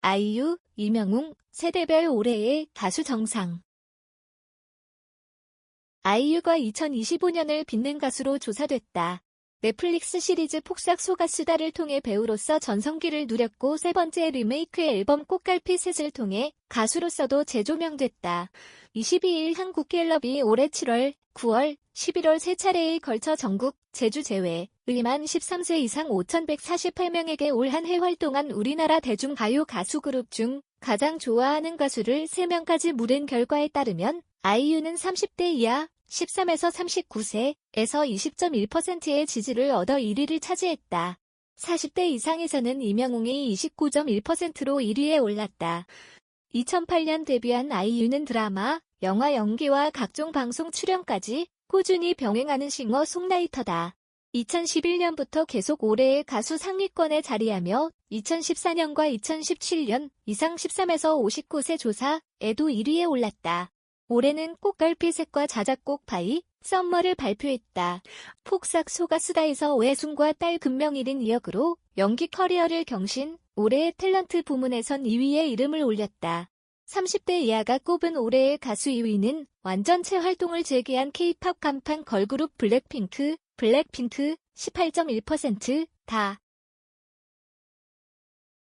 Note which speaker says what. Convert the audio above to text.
Speaker 1: 아이유, 이명웅, 세대별 올해의 가수 정상. 아이유가 2025년을 빛낸 가수로 조사됐다. 넷플릭스 시리즈 폭삭 소가수다를 통해 배우로서 전성기를 누렸고 세 번째 리메이크 앨범 꽃갈피셋을 통해 가수로서도 재조명됐다. 22일 한국갤럽이 올해 7월, 9월, 11월 세 차례에 걸쳐 전국, 제주 제외, 의만 13세 이상 5,148명에게 올 한 해 활동한 우리나라 대중 가요 가수 그룹 중 가장 좋아하는 가수를 3명까지 물은 결과에 따르면 아이유는 30대 이하 13에서 39세에서 20.1%의 지지를 얻어 1위를 차지했다. 40대 이상에서는 이명웅이 29.1%로 1위에 올랐다. 2008년 데뷔한 아이유는 드라마, 영화 연기와 각종 방송 출연까지 꾸준히 병행하는 싱어 송라이터다. 2011년부터 계속 올해의 가수 상위권에 자리하며 2014년과 2017년 이상 13에서 59세 조사에도 1위에 올랐다. 올해는 꽃갈피색과 자작곡 파이, 썸머를 발표했다. 폭삭 소가수다에서 외순과 딸 금명일인 이역으로 연기 커리어를 경신, 올해의 탤런트 부문에선 2위에 이름을 올렸다. 30대 이하가 꼽은 올해의 가수 2위는 완전체 활동을 재개한 K-팝 간판 걸그룹 블랙핑크, 블랙핑크 18.1%다.